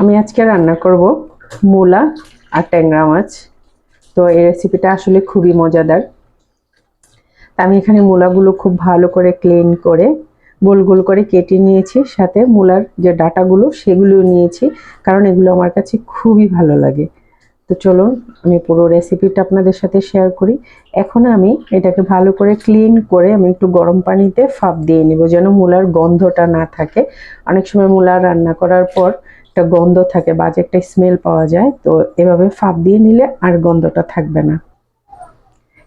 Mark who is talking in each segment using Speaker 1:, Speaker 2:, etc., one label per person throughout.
Speaker 1: আমি আজকে রান্না করব মূলা আর ট্যাংরা মাছ। তো এই রেসিপিটা আসলে খুবই মজাদার। আমি এখানে মূলাগুলো খুব ভালো করে ক্লিন করে গোল গোল করে কেটে নিয়েছি, সাথে মূলার যে ডাটাগুলো সেগুলোও নিয়েছি, কারণ এগুলো আমার কাছে খুবই ভালো লাগে। তো চলুন, আমি পুরো রেসিপিটা আপনাদের সাথে শেয়ার করি। এখন আমি এটাকে ভালো করে ক্লিন করে আমি একটু গরম পানিতে ফাঁপ দিয়ে নেব, যেন মূলার গন্ধটা না থাকে। অনেক সময় মূলা রান্না করার পর একটা গন্ধ থাকে, বাজে একটা স্মেল পাওয়া যায়, তো এভাবে ফাঁপ দিয়ে নিলে আর গন্ধটা থাকবে না।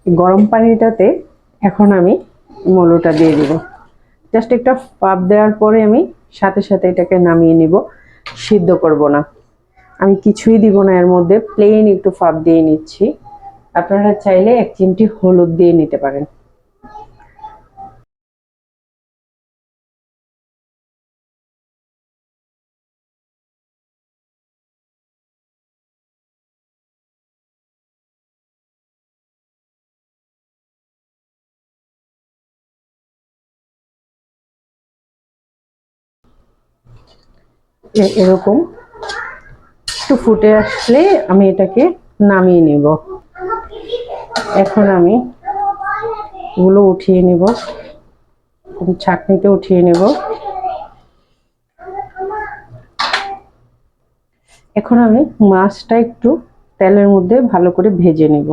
Speaker 1: গরম পানিটাতে এখন আমি মূলোটা দিয়ে দিব। জাস্ট একটা ফাপ দেওয়ার পরে আমি সাথে সাথে এটাকে নামিয়ে নিব, সিদ্ধ করব না। আমি কিছুই দিব না, এর মধ্যে প্লেন একটু ফাপ দিয়ে নিচ্ছি। আপনারা চাইলে এক চিমটি হলুদ দিয়ে নিতে পারেন। এরকম। একটু ফুটে আসলে আমি এটাকে নামিয়ে নেব। এখন আমি এগুলো উঠিয়ে নেব। ছাঁকনিতে উঠিয়ে নেব। এখন আমি মাছটা একটু তেলের মধ্যে ভালো করে ভেজে নেব।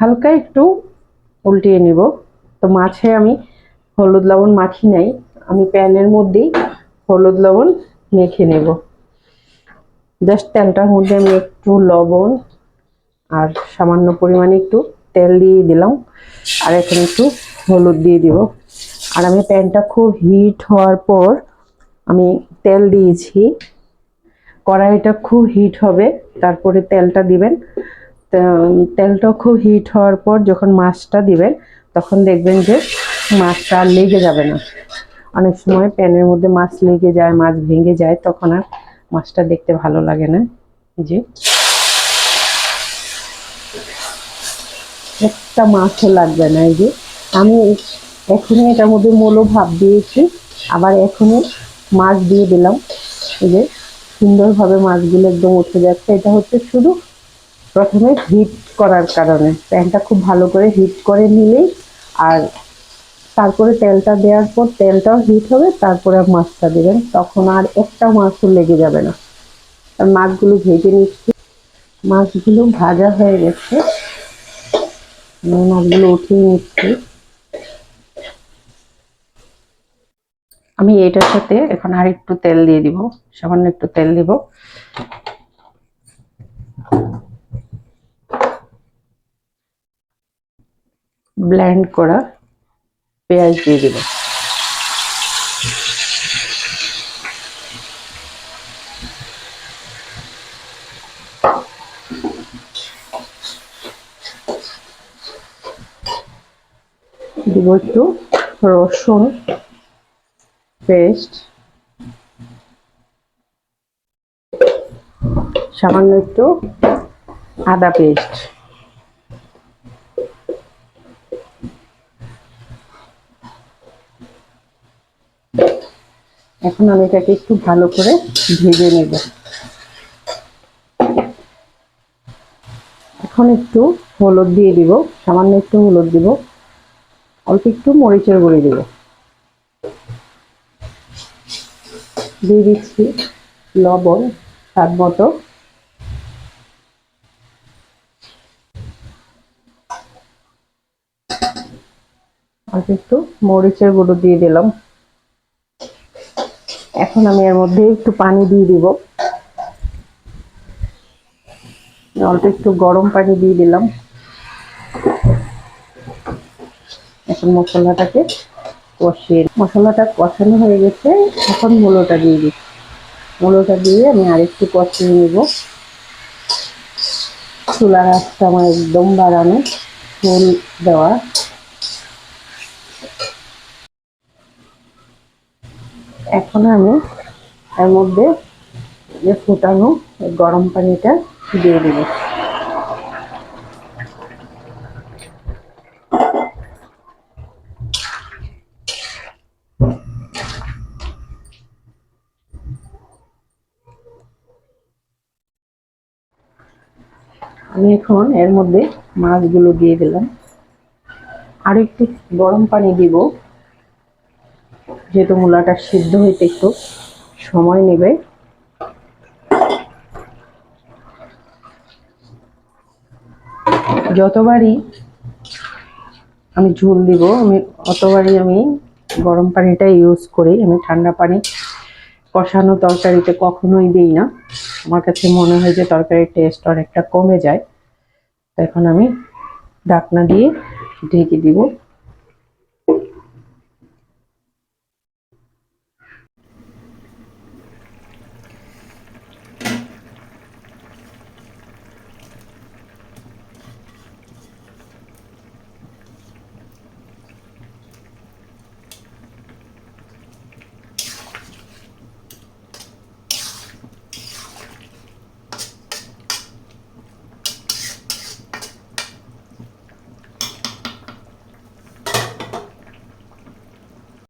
Speaker 1: হালকা একটু উল্টিয়ে নেব। তো মাছে আমি হলুদ লবণ মাখি নাই। আমি প্যানের মধ্যেই হলুদ লবণ মেখে নেব। জাস্ট তেলটার মধ্যে আমি একটু লবণ আর সামান্য পরিমাণে একটু তেল দিয়ে দিলাম। আর এখন একটু হলুদ দিয়ে দিব। আর আমি প্যানটা খুব হিট হওয়ার পর আমি তেল দিয়েছি। কড়াইটা খুব হিট হবে, তারপরে তেলটা দিবেন। তেলটা খুব হিট হওয়ার পর যখন মাছটা দিবেন, তখন দেখবেন যে মাছটা আর লেগে যাবে না। অনেক সময় প্যানের মধ্যে মাছ লেগে যায়, মাছ ভেঙে যায়, তখন আর মাছটা দেখতে ভালো লাগে না। যে। একটা মাছও লাগবে না, এই যে। আমি এখনই এটার মধ্যে মৌলো ভাব দিয়েছি, আবার এখনই মাছ দিয়ে দিলাম। এই যে, সুন্দরভাবে মাছগুলো একদম উঠে যাচ্ছে। এটা হচ্ছে শুধু প্রথমে হিট করার কারণে। প্যানটা খুব ভালো করে হিট করে নিলেই আর তারপরে তেলটা দেওয়ার পর তেলটাও হিট হবে, তারপরে মাছটা দেবেন। তখন আর একটা মাছও লেগে যাবে না। আর মাছগুলো ভেজে নিচ্ছি। মাছগুলো ভাজা হয়ে গেছে। মাছগুলো উঠিয়ে নিচ্ছি। আমি এটার সাথে এখন আর একটু তেল দিয়ে দিব। সামান্য একটু তেল দিব। ব্ল্যান্ড করা পেঁয়াজ দিয়ে দিব। দিব একটু রসুন পেস্ট সামান্য একটু আদা পেস্ট। এখন আমি এটাকে একটু ভালো করে ভেজে নেব। এখন একটু হলুদ দিয়ে দিব, সামান্য একটু হলুদ দিব, অল্প একটু মরিচের গুঁড়ি দিব। দিয়ে দিচ্ছি লবণ স্বাদ মতো। অল্প একটু মরিচের গুঁড়ো দিয়ে দিলাম। এখন আমি এর মধ্যে একটু পানি দিয়ে দিব। অল্প একটু গরম পানি দিয়ে দিলাম। এখন মশলাটাকে কষিয়ে মশলাটা কষানো হয়ে গেছে, এখন মূলোটা দিয়ে দিই। মূলোটা দিয়ে আমি আরেকটু কষিয়ে নেব। চুলার আঁচটা আমার একদম বাড়ানো ফুল দেওয়া। এখন আমি এর মধ্যে যে ফুটানো গরম পানিটা দিয়ে দেব। আমি এখন এর মধ্যে মাছগুলো দিয়ে দিলাম। আর একটু গরম পানি দিব। যেহেতু মূলাটা সিদ্ধ হইতে একটু সময় নেবে। যতবারই আমি ঝোল দিব, আমি অতবারই আমি গরম পানিটা ইউজ করি। আমি ঠান্ডা পানি কষানো তরকারিতে কখনোই দিই না। আমার কাছে মনে হয় যে তরকারির টেস্ট অনেকটা কমে যায়। এখন আমি ঢাকনা দিয়ে ঢেকে দিব।